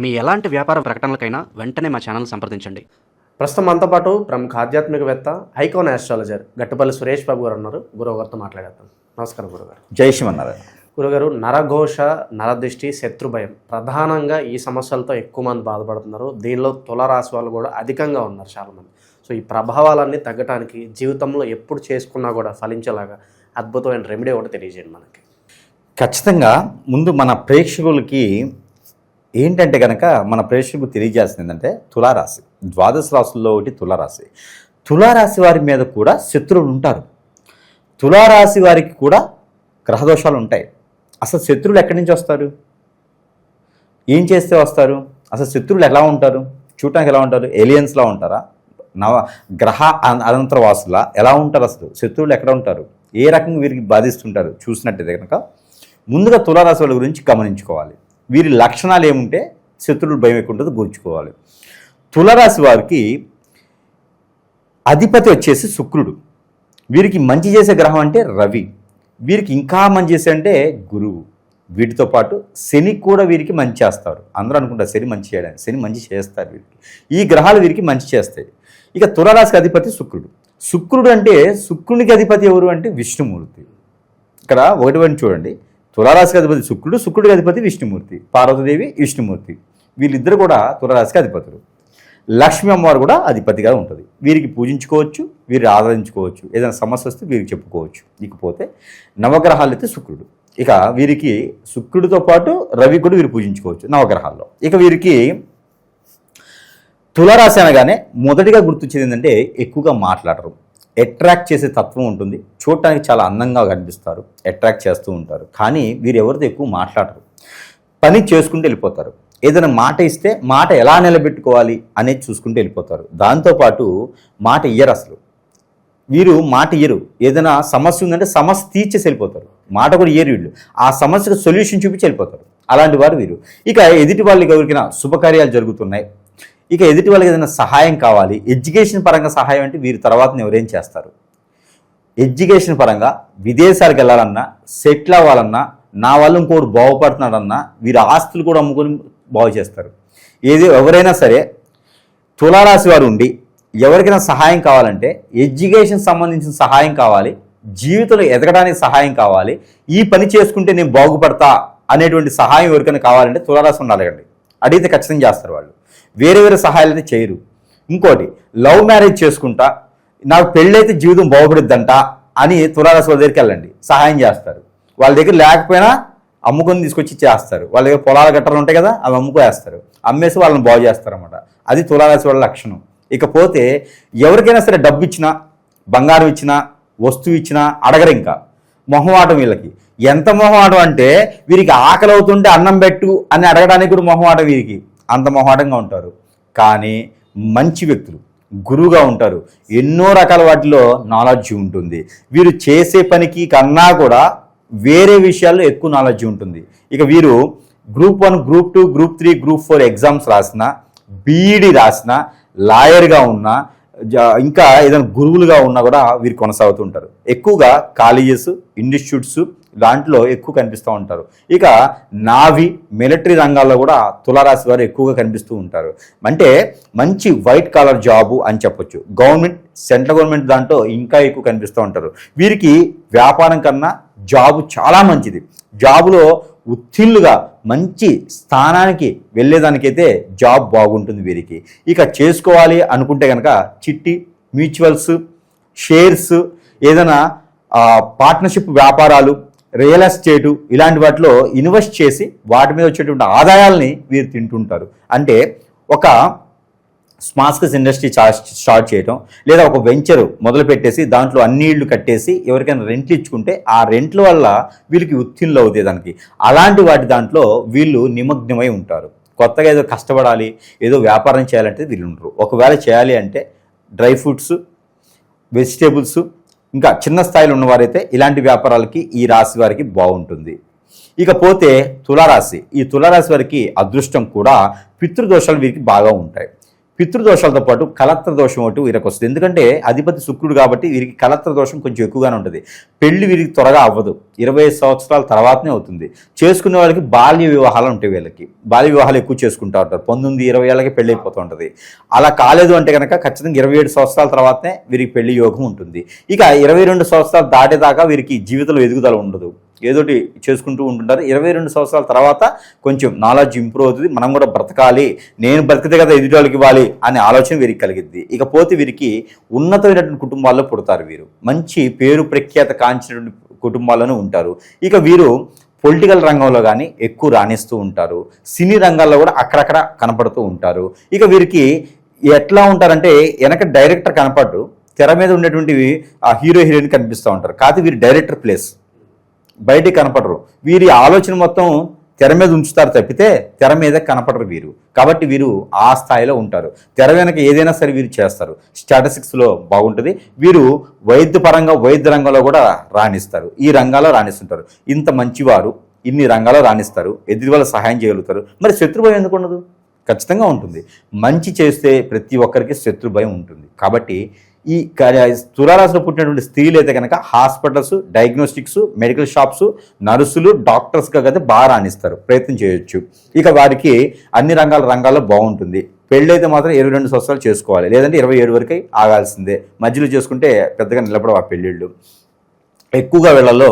మీ ఎలాంటి వ్యాపార ప్రకటనలకైనా వెంటనే మా ఛానల్ సంప్రదించండి. ప్రస్తుతం మనతో పాటు ప్రముఖ ఆధ్యాత్మికవేత్త ఐకాన్ ఆస్ట్రాలజర్ గట్టుపల్లి సురేష్ బాబు గారు ఉన్నారు. గురువు గారితో మాట్లాడేద్దాం. నమస్కారం గురుగారు. జై శ్రీమన్నారాయణ. గురుగారు నరఘోష నరదృష్టి శత్రుభయం ప్రధానంగా ఈ సమస్యలతో ఎక్కువ మంది బాధపడుతున్నారు. దీనిలో తులరాశి వాళ్ళు కూడా అధికంగా ఉన్నారు చాలామంది. సో ఈ ప్రభావాలన్నీ తగ్గటానికి జీవితంలో ఎప్పుడు చేసుకున్నా కూడా ఫలించేలాగా అద్భుతమైన రెమెడీ ఒకటి తెలియజేయండి మనకి. ఖచ్చితంగా ముందు మన ప్రేక్షకులకి ఏంటంటే కనుక మన ప్రేక్షకులకు తెలియజేస్తుంది ఏంటంటే తులారాశి ద్వాదశ రాశుల్లో ఒకటి తులారాశి. తులారాశి వారి మీద కూడా శత్రువులు ఉంటారు. తులారాశి వారికి కూడా గ్రహదోషాలు ఉంటాయి. అసలు శత్రువులు ఎక్కడి నుంచి వస్తారు? ఏం చేస్తే వస్తారు? అసలు శత్రువులు ఎలా ఉంటారు? చూడటానికి ఎలా ఉంటారు? ఏలియన్స్లా ఉంటారా? నవ గ్రహ అన- అనంతరవాసుల ఎలా ఉంటారు అసలు? శత్రువులు ఎక్కడ ఉంటారు? ఏ రకంగా వీరికి బాధిస్తుంటారు? చూసినట్టయితే కనుక ముందుగా తులారాశి వాళ్ళ గురించి గమనించుకోవాలి. వీరి లక్షణాలు ఏముంటే శత్రువులు భయం ఎక్కువ ఉంటుందో గుర్చుకోవాలి. తులరాశి వారికి అధిపతి వచ్చేసి శుక్రుడు. వీరికి మంచి చేసే గ్రహం అంటే రవి. వీరికి ఇంకా మంచి చేసే అంటే గురువు. వీటితో పాటు శని కూడా వీరికి మంచి చేస్తారు. అందరూ అనుకుంటారు శని మంచి చేయడానికి శని మంచి చేస్తారు వీరికి. ఈ గ్రహాలు వీరికి మంచి చేస్తాయి. ఇక తులరాశికి అధిపతి శుక్రుడు. శుక్రుడు అంటే శుక్రునికి అధిపతి ఎవరు అంటే విష్ణుమూర్తి. ఇక్కడ ఒకటి ఒకటి చూడండి. తులారాశికి అధిపతి శుక్రుడు శుక్రుడికి అధిపతి విష్ణుమూర్తి పార్వతీదేవి విష్ణుమూర్తి. వీళ్ళిద్దరు కూడా తులారాశికి అధిపతులు. లక్ష్మీ అమ్మవారు కూడా అధిపతిగా ఉంటుంది. వీరికి పూజించుకోవచ్చు వీరిని ఆరాధించుకోవచ్చు. ఏదైనా సమస్య వస్తే వీరికి చెప్పుకోవచ్చు. ఇకపోతే నవగ్రహాలు అయితే శుక్రుడు. ఇక వీరికి శుక్రుడితో పాటు రవి కూడా వీరు పూజించుకోవచ్చు నవగ్రహాల్లో. ఇక వీరికి తులరాశి అనగానే మొదటిగా గుర్తొచ్చేది ఏంటంటే ఎక్కువగా మాట్లాడరు. అట్రాక్ట్ చేసే తత్వం ఉంటుంది. చూడటానికి చాలా అందంగా కనిపిస్తారు. అట్రాక్ట్ చేస్తూ ఉంటారు. కానీ వీరు ఎవరితో ఎక్కువ మాట్లాడరు. పని చేసుకుంటూ వెళ్ళిపోతారు. ఏదైనా మాట ఇస్తే మాట ఎలా నిలబెట్టుకోవాలి అనేది చూసుకుంటూ వెళ్ళిపోతారు. దాంతోపాటు మాట ఇయ్యరు అసలు. వీరు మాట ఇయ్యరు. ఏదైనా సమస్య ఉందంటే సమస్య తీర్చేసి వెళ్ళిపోతారు. మాట కూడా ఇయ్యరు వీళ్ళు. ఆ సమస్యకు సొల్యూషన్ చూపించి వెళ్ళిపోతారు. అలాంటి వారు వీరు. ఇక ఎదుటి వాళ్ళకి ఎవరికైనా శుభకార్యాలు జరుగుతున్నాయి. ఇక ఎదుటి వాళ్ళకి ఏదైనా సహాయం కావాలి ఎడ్యుకేషన్ పరంగా సహాయం అంటే వీరి తర్వాత ఎవరేం చేస్తారు? ఎడ్యుకేషన్ పరంగా విదేశాలకు వెళ్ళాలన్నా సెటిల్ అవ్వాలన్నా నా వల్ల ఇంకోటి బాగుపడుతున్నాడన్నా వీరు ఆస్తులు కూడా అమ్ముకొని బాగు చేస్తారు. ఏది ఎవరైనా సరే తులారాశి వారు ఉండి ఎవరికైనా సహాయం కావాలంటే ఎడ్యుకేషన్ సంబంధించిన సహాయం కావాలి జీవితంలో ఎదగడానికి సహాయం కావాలి ఈ పని చేసుకుంటే నేను బాగుపడతా అనేటువంటి సహాయం ఎవరికైనా కావాలంటే తులారాశి ఉండాలి అడిగితే ఖచ్చితంగా చేస్తారు వాళ్ళు. వేరే వేరే సహాయాలు అయితే చేయరు. ఇంకోటి లవ్ మ్యారేజ్ చేసుకుంటా నాకు పెళ్ళైతే జీవితం బాగుపడుద్దంట అని తులారాశి వాళ్ళ దగ్గరికి వెళ్ళండి. సహాయం చేస్తారు. వాళ్ళ దగ్గర లేకపోయినా అమ్ముకొని తీసుకొచ్చి చేస్తారు. వాళ్ళ దగ్గర పొలాల గట్టలు ఉంటాయి కదా అవి అమ్ముకోస్తారు అమ్మేసి వాళ్ళని బాగు చేస్తారు అనమాట అది తులారాశి వాళ్ళ లక్షణం. ఇకపోతే ఎవరికైనా సరే డబ్బు ఇచ్చినా బంగారం ఇచ్చినా వస్తువు ఇచ్చినా అడగరు ఇంకా. మొహమాటం వీళ్ళకి. ఎంత మొహమాటం అంటే వీరికి ఆకలి అవుతుంటే అన్నం పెట్టు అని అడగడానికి కూడా మొహమాటం వీరికి. అంత మొహాటంగా ఉంటారు. కానీ మంచి వ్యక్తులు గురువుగా ఉంటారు. ఎన్నో రకాల వాటిలో నాలెడ్జ్ ఉంటుంది. వీరు చేసే పనికి కన్నా కూడా వేరే విషయాల్లో ఎక్కువ నాలెడ్జ్ ఉంటుంది. ఇక వీరు group one group two group three group four exams రాసిన బీఈడి రాసిన లాయర్గా ఉన్నా ఇంకా ఏదైనా గురువులుగా ఉన్నా కూడా వీరు కొనసాగుతుంటారు ఎక్కువగా కాలేజెస్ ఇన్స్టిట్యూట్స్ దాంట్లో ఎక్కువ కనిపిస్తూ ఉంటారు. ఇక నావి మిలిటరీ రంగాల్లో కూడా తులారాశి వారు ఎక్కువగా కనిపిస్తూ ఉంటారు. అంటే మంచి వైట్ కాలర్ జాబు అని చెప్పొచ్చు. గవర్నమెంట్ సెంట్రల్ గవర్నమెంట్ దాంట్లో ఇంకా ఎక్కువ కనిపిస్తూ ఉంటారు. వీరికి వ్యాపారం కన్నా జాబు చాలా మంచిది. జాబులో ఉత్తిల్లుగా మంచి స్థానానికి వెళ్ళేదానికైతే జాబ్ బాగుంటుంది వీరికి. ఇక చేసుకోవాలి అనుకుంటే కనుక చిట్టి మ్యూచువల్స్ షేర్స్ ఏదైనా పార్ట్నర్షిప్ వ్యాపారాలు రియల్ ఎస్టేటు ఇలాంటి వాటిలో ఇన్వెస్ట్ చేసి వాటి మీద వచ్చేటువంటి ఆదాయాల్ని వీరు తింటుంటారు. అంటే ఒక స్మాస్కస్ ఇండస్ట్రీ స్టార్ట్ చేయటం లేదా ఒక వెంచర్ మొదలు పెట్టేసి దాంట్లో అన్ని ఇళ్ళు కట్టేసి ఎవరికైనా రెంట్లు ఇచ్చుకుంటే ఆ రెంట్ల వల్ల వీళ్ళకి ఉత్తిళ్ళు అవుతాయి దానికి. అలాంటి వాటి దాంట్లో వీళ్ళు నిమగ్నమై ఉంటారు. కొత్తగా ఏదో కష్టపడాలి ఏదో వ్యాపారం చేయాలంటే వీళ్ళు ఉండరు. ఒకవేళ చేయాలి అంటే డ్రై ఫ్రూట్స్ వెజిటేబుల్స్ ఇంకా చిన్న స్థాయిలో ఉన్నవారైతే ఇలాంటి వ్యాపారాలకి ఈ రాశి వారికి బాగుంటుంది. ఇకపోతే తులారాశి. ఈ తులారాశి వారికి అదృష్టం కూడా పితృదోషాలు వీరికి బాగా ఉంటాయి. పితృదోషాలతో పాటు కలత్ర దోషం ఒకటి వీరికి వస్తుంది. ఎందుకంటే అధిపతి శుక్రుడు కాబట్టి వీరికి కలత్ర దోషం కొంచెం ఎక్కువగానే ఉంటుంది. పెళ్ళి వీరికి త్వరగా అవ్వదు. ఇరవై సంవత్సరాల తర్వాతనే అవుతుంది. చేసుకునే వాళ్ళకి బాల్య వివాహాలు ఉంటాయి వీళ్ళకి. బాల్య వివాహాలు ఎక్కువ చేసుకుంటూ ఉంటారు. పంతొమ్మిది ఇరవై ఏళ్ళకి పెళ్ళి అయిపోతూ ఉంటుంది. అలా కాలేదు అంటే కనుక ఖచ్చితంగా ఇరవై ఏడు సంవత్సరాల తర్వాతనే వీరికి పెళ్ళి యోగం ఉంటుంది. ఇక ఇరవై రెండు సంవత్సరాలు దాటేదాకా వీరికి జీవితంలో ఎదుగుదల ఉండదు. ఏదోటి చేసుకుంటూ ఉంటుంటారు. ఇరవై రెండు సంవత్సరాల తర్వాత కొంచెం నాలెడ్జ్ ఇంప్రూవ్ అవుతుంది. మనం కూడా బ్రతకాలి. నేను బ్రతికితే కదా ఎదుటి ఇవ్వాలి అనే ఆలోచన వీరికి కలిగిద్ది. ఇకపోతే వీరికి ఉన్నతమైనటువంటి కుటుంబాల్లో పుడతారు వీరు. మంచి పేరు ప్రఖ్యాత కాంచినటువంటి కుటుంబాల్లోనే ఉంటారు. ఇక వీరు పొలిటికల్ రంగంలో కానీ ఎక్కువ రాణిస్తూ ఉంటారు. సినీ రంగాల్లో కూడా అక్కడక్కడ కనపడుతూ ఉంటారు. ఇక వీరికి ఎట్లా ఉంటారంటే వెనక డైరెక్టర్ కనపడరు తెర మీద ఉండేటువంటివి ఆ హీరో హీరోయిన్ కనిపిస్తూ ఉంటారు. కాదు వీరు డైరెక్టర్ ప్లేస్ బయటికి కనపడరు. వీరి ఆలోచన మొత్తం తెర మీద ఉంచుతారు తప్పితే తెర మీద కనపడరు వీరు. కాబట్టి వీరు ఆ స్థాయిలో ఉంటారు. తెర వెనక ఏదైనా సరే వీరు చేస్తారు. స్టాటిస్టిక్స్లో బాగుంటుంది. వీరు వైద్యపరంగా వైద్య రంగంలో కూడా రాణిస్తారు. ఈ రంగాల్లో రాణిస్తుంటారు. ఇంత మంచివారు ఇన్ని రంగాల్లో రాణిస్తారు. ఎదుటి వల్ల సహాయం చేయగలుగుతారు. మరి శత్రుభయం ఎందుకు ఉండదు? ఖచ్చితంగా ఉంటుంది. మంచి చేస్తే ప్రతి ఒక్కరికి శత్రుభయం ఉంటుంది. కాబట్టి ఈ తులారాశిలో పుట్టినటువంటి స్త్రీలు అయితే కనుక హాస్పిటల్స్ డయాగ్నోస్టిక్స్ మెడికల్ షాప్స్ నర్సులు డాక్టర్స్గా కదా బాగా రాణిస్తారు. ప్రయత్నం చేయొచ్చు. ఇక వారికి అన్ని రంగాల రంగాల్లో బాగుంటుంది. పెళ్ళైతే మాత్రం ఇరవై రెండు సంవత్సరాలు చేసుకోవాలి. లేదంటే ఇరవై ఏడు వరకు ఆగాల్సిందే. మధ్యలో చేసుకుంటే పెద్దగా నిలబడవు ఆ పెళ్ళిళ్ళు. ఎక్కువగా వీళ్ళలో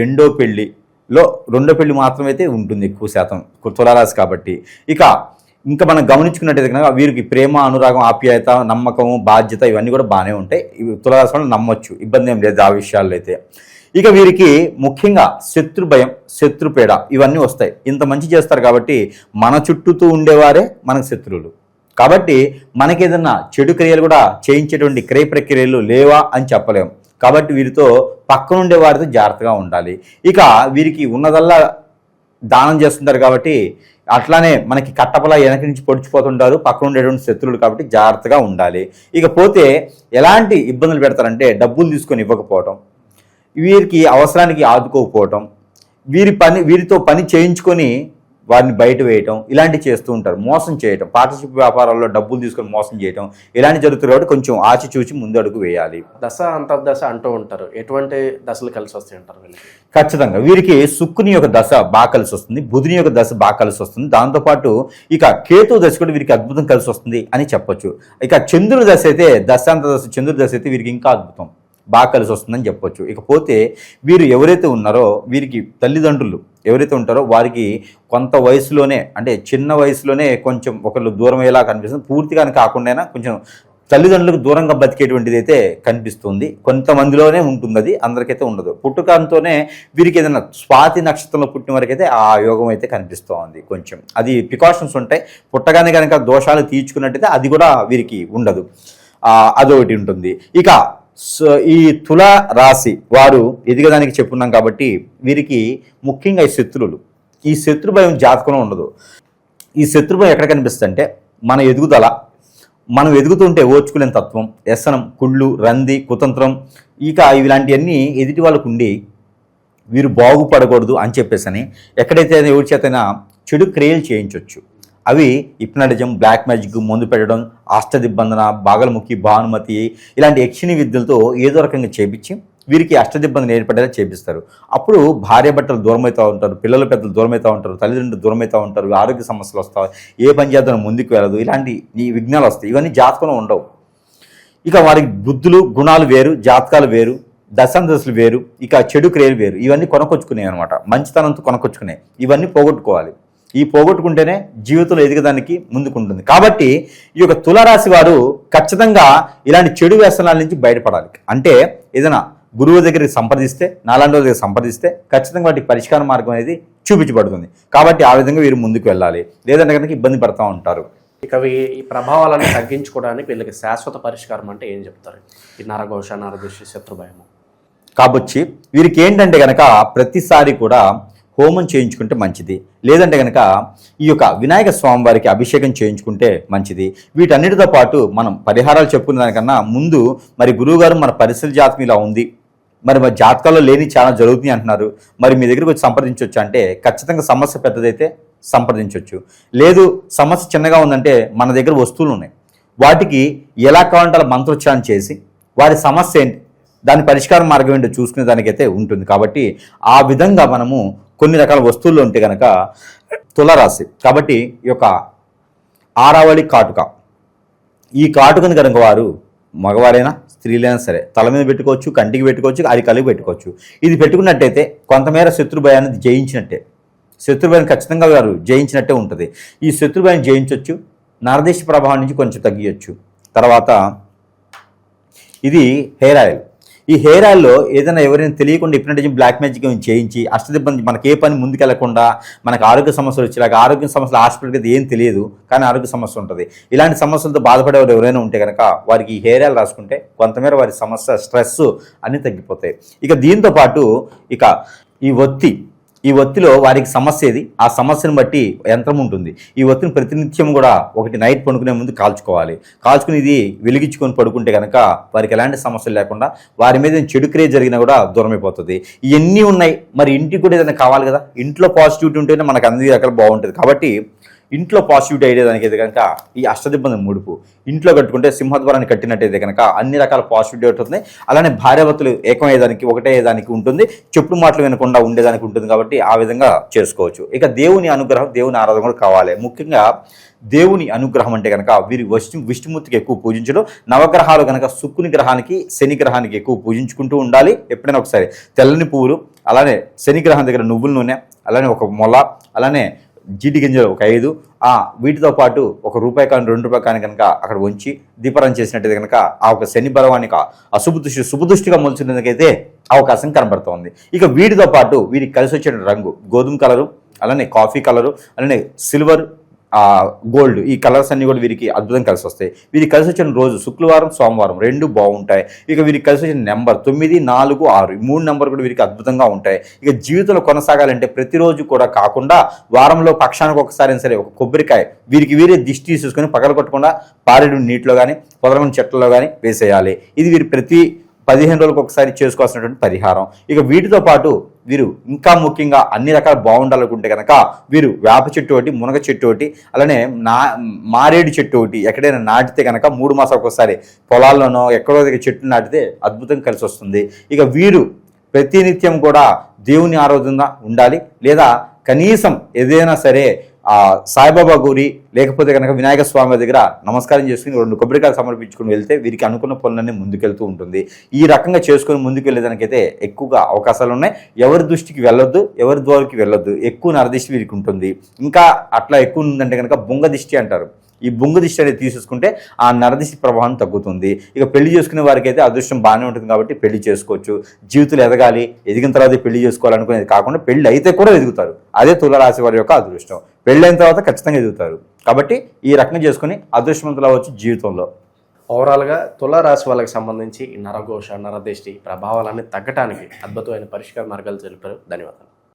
రెండో పెళ్ళిలో రెండో పెళ్ళి మాత్రమైతే ఉంటుంది ఎక్కువ శాతం తులారాశి కాబట్టి. ఇక ఇంకా మనం గమనించుకున్నట్టయితే కనుక వీరికి ప్రేమ అనురాగం ఆప్యాయత నమ్మకము బాధ్యత ఇవన్నీ కూడా బాగానే ఉంటాయి. ఇవి తులారాశి వాళ్ళు నమ్మొచ్చు. ఇబ్బంది ఏం లేదు ఆ విషయాల్లో అయితే. ఇక వీరికి ముఖ్యంగా శత్రు భయం శత్రుపేడ ఇవన్నీ వస్తాయి. ఇంత మంచి చేస్తారు కాబట్టి మన చుట్టూతూ ఉండేవారే మనకు శత్రువులు. కాబట్టి మనకి ఏదన్నా చెడు క్రియలు కూడా చేయించేటువంటి క్రయ ప్రక్రియలు లేవా అని చెప్పలేము కాబట్టి వీరితో పక్కనుండే వారితో జాగ్రత్తగా ఉండాలి. ఇక వీరికి ఉన్నదల్లా దానం చేస్తుంటారు కాబట్టి అట్లానే మనకి కట్టపలా వెనక నుంచి పొడిచిపోతుంటారు పక్కన ఉండేటువంటి శత్రువులు కాబట్టి జాగ్రత్తగా ఉండాలి. ఇకపోతే ఎలాంటి ఇబ్బందులు పెడతారంటే డబ్బులు తీసుకొని ఇవ్వకపోవటం వీరికి అవసరానికి ఆదుకోకపోవటం వీరి పని వీరితో పని చేయించుకొని వారిని బయట వేయటం ఇలాంటివి చేస్తూ ఉంటారు. మోసం చేయటం పార్ట్నర్షిప్ వ్యాపారాల్లో డబ్బులు తీసుకొని మోసం చేయటం ఇలాంటి జరుగుతుంది కాబట్టి కొంచెం ఆచిచూచి ముందు అడుగు వేయాలి. దశ అంతర్దశ అంటూ ఉంటారు. ఎటువంటి దశలు కలిసి వస్తాయి అంటారు ఖచ్చితంగా. వీరికి శుక్కుని యొక్క దశ బాగా కలిసి వస్తుంది బుధుని యొక్క దశ బాగా కలిసి వస్తుంది. దాంతోపాటు ఇక కేతు దశ కూడా వీరికి అద్భుతం కలిసి వస్తుంది అని చెప్పొచ్చు. ఇక చంద్రుడి దశ అయితే దశాంత దశ చంద్రుడి దశ అయితే వీరికి ఇంకా అద్భుతం బాగా కలిసి వస్తుందని చెప్పొచ్చు. ఇకపోతే వీరు ఎవరైతే ఉన్నారో వీరికి తల్లిదండ్రులు ఎవరైతే ఉంటారో వారికి కొంత వయసులోనే అంటే చిన్న వయసులోనే కొంచెం ఒకళ్ళు దూరం అయ్యేలా కనిపిస్తుంది. పూర్తిగా కాకుండా కొంచెం తల్లిదండ్రులకు దూరంగా బతికేటువంటిది అయితే కనిపిస్తుంది. కొంతమందిలోనే ఉంటుంది అది అందరికైతే ఉండదు. పుట్టుకంతోనే వీరికి ఏదైనా స్వాతి నక్షత్రంలో పుట్టిన వరకైతే ఆ యోగం అయితే కనిపిస్తోంది కొంచెం. అది ప్రికాషన్స్ ఉంటాయి. పుట్టగానే కనుక దోషాలు తీర్చుకున్నట్టయితే అది కూడా వీరికి ఉండదు. అదొకటి ఉంటుంది. ఇక ఈ తుల రాశి వారు ఎదిగదానికి చెప్పున్నాం కాబట్టి వీరికి ముఖ్యంగా ఈ శత్రువులు. ఈ శత్రు భయం జాతకంలో ఉండదు. ఈ శత్రుభయం ఎక్కడ కనిపిస్తుంది అంటే మన ఎదుగుదల మనం ఎదుగుతుంటే ఓర్చుకునే తత్వం వ్యసనం కుళ్ళు రంది కుతంత్రం ఇక ఇలాంటివన్నీ ఎదుటి వాళ్ళకు ఉండి వీరు బాగుపడకూడదు అని చెప్పేసి అని ఎక్కడైతే ఎవరి చేతైనా చెడు క్రియలు చేయించవచ్చు అవి ఇప్నటిజం బ్లాక్ మ్యాజిక్ ముందు పెట్టడం అష్టదిబ్బందన బాగలముఖి భానుమతి ఇలాంటి యక్షిణి విద్యలతో ఏదో రకంగా చేపించి వీరికి అష్టదిబ్బందిని ఏర్పడేలా చేపిస్తారు. అప్పుడు భార్య భర్తలు దూరమవుతూ ఉంటారు పిల్లల పెద్దలు దూరమవుతూ ఉంటారు తల్లిదండ్రులు దూరమవుతూ ఉంటారు ఆరోగ్య సమస్యలు వస్తాయి ఏ పని చేద్దాం ముందుకు వెళ్ళదు ఇలాంటి ఈ విఘ్నాలు వస్తాయి. ఇవన్నీ జాతకంలో ఉండవు. ఇక వారికి బుద్ధులు గుణాలు వేరు జాతకాలు వేరు దశాంతసులు వేరు ఇక చెడు క్రియలు వేరు. ఇవన్నీ కొనకొచ్చుకునేవి అనమాట మంచితనంతో కొనకొచ్చుకునే ఇవన్నీ పోగొట్టుకోవాలి. ఈ పోగొట్టుకుంటేనే జీవితంలో ఎదిగడానికి ముందుకుంటుంది. కాబట్టి ఈ యొక్క తులారాశి వారు ఖచ్చితంగా ఇలాంటి చెడు వ్యసనాల నుంచి బయటపడాలి. అంటే ఏదైనా గురువు దగ్గరికి సంప్రదిస్తే నాలాంటి దగ్గర సంప్రదిస్తే ఖచ్చితంగా వాటికి పరిష్కార మార్గం అనేది చూపించబడుతుంది. కాబట్టి ఆ విధంగా వీరు ముందుకు వెళ్ళాలి. లేదంటే కనుక ఇబ్బంది పడుతూ ఉంటారు. ఇక ఈ ప్రభావాలను తగ్గించుకోవడానికి వీళ్ళకి శాశ్వత పరిష్కారం అంటే ఏం చెప్తారు? ఈ నరఘోష నరదృష్టి శత్రుభయము. కాబట్టి వీరికి ఏంటంటే కనుక ప్రతిసారి కూడా హోమం చేయించుకుంటే మంచిది. లేదంటే కనుక ఈ యొక్క వినాయక స్వామి వారికి అభిషేకం చేయించుకుంటే మంచిది. వీటన్నిటితో పాటు మనం పరిహారాలు చెప్పుకునే దానికన్నా ముందు మరి గురువుగారు మన పరిస్థితి జాతకం ఇలా ఉంది. మరి మా జాతకాల్లో లేని చాలా జరుగుతుంది అంటున్నారు. మరి మీ దగ్గరికి వచ్చి సంప్రదించవచ్చు అంటే ఖచ్చితంగా సమస్య పెద్దదైతే సంప్రదించవచ్చు లేదు సమస్య చిన్నగా ఉందంటే మన దగ్గర వస్తువులు ఉన్నాయి. వాటికి ఎలా కావాలంటే అలా మంత్రోచ్చారణ చేసి వారి సమస్య ఏంటి దాని పరిష్కార మార్గం ఏంటో చూసుకునే దానికైతే ఉంటుంది. కాబట్టి ఆ విధంగా మనము కొన్ని రకాల వస్తువులు ఉంటే కనుక తులరాశి. కాబట్టి ఈ యొక్క ఆరావళి కాటుక. ఈ కాటుకను కనుక వారు మగవారైనా స్త్రీలైనా సరే తల మీద పెట్టుకోవచ్చు కంటికి పెట్టుకోవచ్చు అది కలిగి పెట్టుకోవచ్చు. ఇది పెట్టుకున్నట్టయితే కొంతమేర శత్రు భయాన్ని జయించినట్టే. శత్రు భయాన్ని ఖచ్చితంగా వారు జయించినట్టే ఉంటుంది. ఈ శత్రు భయాన్ని జయించవచ్చు నరదేశ ప్రభావం నుంచి కొంచెం తగ్గియచ్చు. తర్వాత ఇది హెయిర్ ఆయిల్. ఈ హెయిర్ ఆయిల్లో ఏదైనా ఎవరైనా తెలియకుండా హిప్నటిజం బ్లాక్ మ్యాజిక్ చేయించి అష్టదిబ్బంది మనకి ఏ పని ముందుకెళ్ళకుండా మనకు ఆరోగ్య సమస్యలు వచ్చేలాగా ఆరోగ్య సమస్యలు హాస్పిటల్కి ఏం తెలియదు కానీ ఆరోగ్య సమస్య ఉంటుంది. ఇలాంటి సమస్యలతో బాధపడేవారు ఎవరైనా ఉంటే కనుక వారికి ఈ హెయిర్ ఆయిల్ రాసుకుంటే కొంతమేర వారి సమస్య స్ట్రెస్ అన్నీ తగ్గిపోతాయి. ఇక దీంతో పాటు ఇక ఈ ఒత్తి ఈ ఒత్తిలో వారికి సమస్య ఏది? ఆ సమస్యను బట్టి యంత్రం ఉంటుంది. ఈ ఒత్తిని ప్రతినిత్యం కూడా ఒకటి నైట్ పడుకునే ముందు కాల్చుకోవాలి. కాల్చుకుని ఇది వెలిగించుకొని పడుకుంటే కనుక వారికి ఎలాంటి సమస్యలు లేకుండా వారి మీద చెడు క్రియ జరిగినా కూడా దూరమైపోతుంది ఇవన్నీ ఉన్నాయి. మరి ఇంటికి కూడా ఏదైనా కావాలి కదా? ఇంట్లో పాజిటివిటీ ఉంటేనే మనకు అన్ని రకాలు బాగుంటుంది. కాబట్టి ఇంట్లో పాజిటివిటీ అయ్యేదానికి అయితే కనుక ఈ అష్టదిబ్బంది ముడుపు. ఇంట్లో కట్టుకుంటే సింహద్వారాన్ని కట్టినట్టయితే కనుక అన్ని రకాల పాజిటివిటీ ఉంటుంది అలానే భార్యాభర్తలు ఏకమయ్యేదానికి ఒకటే అయ్యేదానికి ఉంటుంది. చెప్పుడు మాటలు వినకుండా ఉండేదానికి ఉంటుంది కాబట్టి ఆ విధంగా చేసుకోవచ్చు. ఇక దేవుని అనుగ్రహం దేవుని ఆరాధన కూడా కావాలి. ముఖ్యంగా దేవుని అనుగ్రహం అంటే కనుక వీరి విష్ణు విష్ణుమూర్తికి ఎక్కువ పూజించడం. నవగ్రహాలు కనుక శుక్రుని గ్రహానికి శని గ్రహానికి ఎక్కువ పూజించుకుంటూ ఉండాలి. ఎప్పుడైనా ఒకసారి తెల్లని పువ్వులు అలానే శని గ్రహం దగ్గర నువ్వుల నూనె అలానే ఒక మొల అలానే జీడి గింజలు ఒక ఐదు వీటితో పాటు ఒక రూపాయి కానీ రెండు రూపాయి కానీ కనుక అక్కడ ఉంచి దీపారం చేసినట్టయితే కనుక ఆ ఒక శని బలవానికి అశుభ దృష్టి శుభ మొలిచినందుకైతే అవకాశం కనబడుతోంది. ఇక వీటితో పాటు వీరికి కలిసి వచ్చే రంగు గోధుమ కలరు అలానే కాఫీ కలరు అలానే సిల్వర్ ఆ గోల్డ్ ఈ కలర్స్ అన్ని కూడా వీరికి అద్భుతం కలిసి వస్తాయి. వీరికి కలిసి వచ్చిన రోజు శుక్రవారం సోమవారం రెండు బాగుంటాయి. ఇక వీరికి కలిసి వచ్చిన నెంబర్ తొమ్మిది నాలుగు ఆరు మూడు నెంబర్ కూడా వీరికి అద్భుతంగా ఉంటాయి. ఇక జీవితంలో కొనసాగాలంటే ప్రతిరోజు కూడా కాకుండా వారంలో పక్షానికి ఒకసారి సరే ఒక కొబ్బరికాయ వీరికి వీరే దిష్టి తీసుకొని పగల కొట్టకుండా పారేడు నీటిలో కానీ పొదలమైన చెట్లలో కానీ వేసేయాలి. ఇది వీరు ప్రతి పదిహేను రోజులకు ఒకసారి చేసుకోవాల్సినటువంటి పరిహారం. ఇక వీటితో పాటు వీరు ఇంకా ముఖ్యంగా అన్ని రకాల బాగుండాలనుకుంటే కనుక వీరు వేప చెట్టు ఒకటి మునగ చెట్టు ఒకటి అలానే నా మారేడు చెట్టు ఒకటి ఎక్కడైనా నాటితే కనుక మూడు మాసాలకు ఒకసారి పొలాల్లోనో ఎక్కడో దగ్గర చెట్టు నాటితే అద్భుతం కలిసి వస్తుంది. ఇక వీరు ప్రతినిత్యం కూడా దేవుని ఆరాధన ఉండాలి. లేదా కనీసం ఏదైనా సరే సాయిబాబా గురి లేకపోతే కనుక వినాయక స్వామి దగ్గర నమస్కారం చేసుకుని రెండు కొబ్బరికాయలు సమర్పించుకుని వెళ్తే వీరికి అనుకున్న పనులన్నీ ముందుకెళ్తూ ఉంటుంది. ఈ రకంగా చేసుకుని ముందుకు వెళ్ళేదానికైతే ఎక్కువగా అవకాశాలు ఉన్నాయి. ఎవరి దృష్టికి వెళ్ళొద్దు ఎవరి ద్వారికి వెళ్ళొద్దు. ఎక్కువ నరదిష్టి వీరికి ఉంటుంది. ఇంకా అట్లా ఎక్కువ ఉందంటే కనుక బొంగ దిష్టి అంటారు. ఈ బొంగు దిష్టి అనేది తీసేసుకుంటే ఆ నరదిష్టి ప్రభావం తగ్గుతుంది. ఇక పెళ్ళి చేసుకునే వారికి అయితే అదృష్టం బాగానే ఉంటుంది కాబట్టి పెళ్ళి చేసుకోవచ్చు. జీవితంలో ఎదగాలి ఎదిగిన తర్వాత పెళ్ళి చేసుకోవాలనుకునేది కాకుండా పెళ్ళి అయితే కూడా ఎదుగుతారు. అదే తులరాశి వారి యొక్క అదృష్టం. పెళ్ళి అయిన తర్వాత ఖచ్చితంగా ఎదుగుతారు. కాబట్టి ఈ రకంగా చేసుకుని అదృష్టవంతులు అవ్వచ్చు జీవితంలో. ఓవరాల్గా తులారాశి వాళ్ళకి సంబంధించి నరఘోష నరదిష్టి ప్రభావాలన్నీ తగ్గటానికి అద్భుతమైన పరిష్కార మార్గాలు తెలిపారు ధన్యవాదాలు.